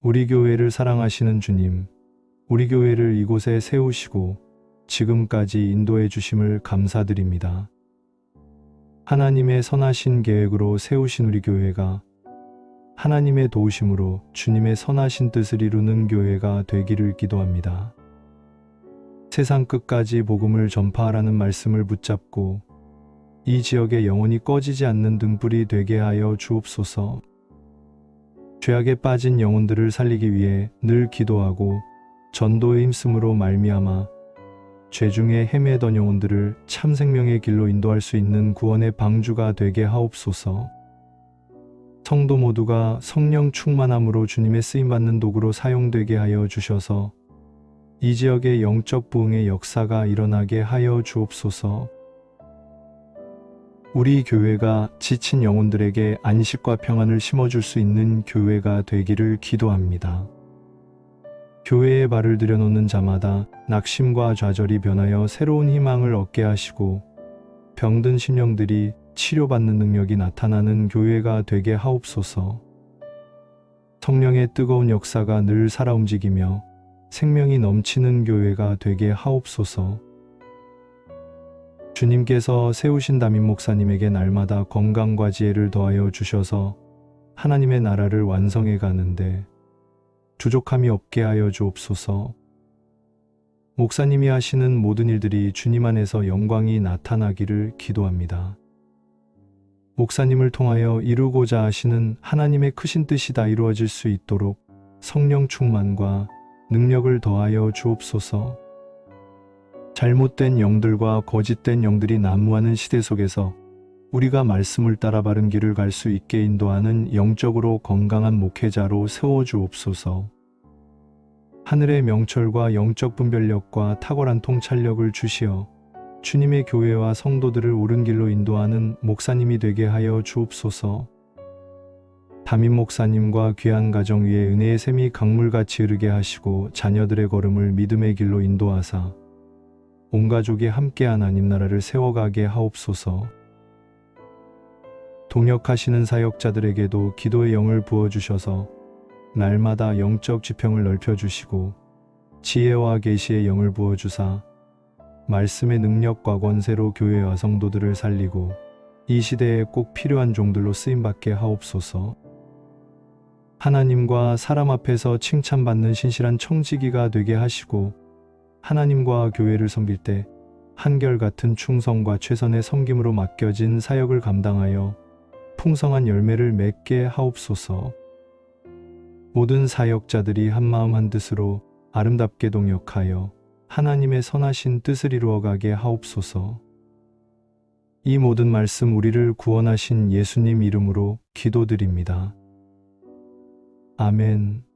우리 교회를 사랑하시는 주님, 우리 교회를 이곳에 세우시고 지금까지 인도해 주심을 감사드립니다. 하나님의 선하신 계획으로 세우신 우리 교회가 하나님의 도우심으로 주님의 선하신 뜻을 이루는 교회가 되기를 기도합니다. 세상 끝까지 복음을 전파하라는 말씀을 붙잡고 이 지역에 영원히 꺼지지 않는 등불이 되게 하여 주옵소서. 죄악에 빠진 영혼들을 살리기 위해 늘 기도하고 전도에 힘쓰므로 말미암아 죄 중에 헤매던 영혼들을 참 생명의 길로 인도할 수 있는 구원의 방주가 되게 하옵소서. 성도 모두가 성령 충만함으로 주님의 쓰임 받는 도구로 사용되게 하여 주셔서 이 지역의 영적 부흥의 역사가 일어나게 하여 주옵소서. 우리 교회가 지친 영혼들에게 안식과 평안을 심어줄 수 있는 교회가 되기를 기도합니다. 교회에 발을 들여놓는 자마다 낙심과 좌절이 변하여 새로운 희망을 얻게 하시고 병든 심령들이 치료받는 능력이 나타나는 교회가 되게 하옵소서. 성령의 뜨거운 역사가 늘 살아 움직이며 생명이 넘치는 교회가 되게 하옵소서. 주님께서 세우신 담임 목사님에게 날마다 건강과 지혜를 더하여 주셔서 하나님의 나라를 완성해 가는데 부족함이 없게 하여 주옵소서. 목사님이 하시는 모든 일들이 주님 안에서 영광이 나타나기를 기도합니다. 목사님을 통하여 이루고자 하시는 하나님의 크신 뜻이 다 이루어질 수 있도록 성령 충만과 능력을 더하여 주옵소서. 잘못된 영들과 거짓된 영들이 난무하는 시대 속에서 우리가 말씀을 따라 바른 길을 갈 수 있게 인도하는 영적으로 건강한 목회자로 세워 주옵소서. 하늘의 명철과 영적 분별력과 탁월한 통찰력을 주시어 주님의 교회와 성도들을 옳은 길로 인도하는 목사님이 되게 하여 주옵소서. 담임 목사님과 귀한 가정 위에 은혜의 샘이 강물같이 흐르게 하시고 자녀들의 걸음을 믿음의 길로 인도하사 온 가족이 함께 하나님 나라를 세워가게 하옵소서. 동역하시는 사역자들에게도 기도의 영을 부어주셔서 날마다 영적 지평을 넓혀주시고 지혜와 계시의 영을 부어주사 말씀의 능력과 권세로 교회와 성도들을 살리고 이 시대에 꼭 필요한 종들로 쓰임받게 하옵소서. 하나님과 사람 앞에서 칭찬받는 신실한 청지기가 되게 하시고 하나님과 교회를 섬길 때 한결같은 충성과 최선의 섬김으로 맡겨진 사역을 감당하여 풍성한 열매를 맺게 하옵소서. 모든 사역자들이 한마음 한뜻으로 아름답게 동역하여 하나님의 선하신 뜻을 이루어가게 하옵소서. 이 모든 말씀 우리를 구원하신 예수님 이름으로 기도드립니다. 아멘.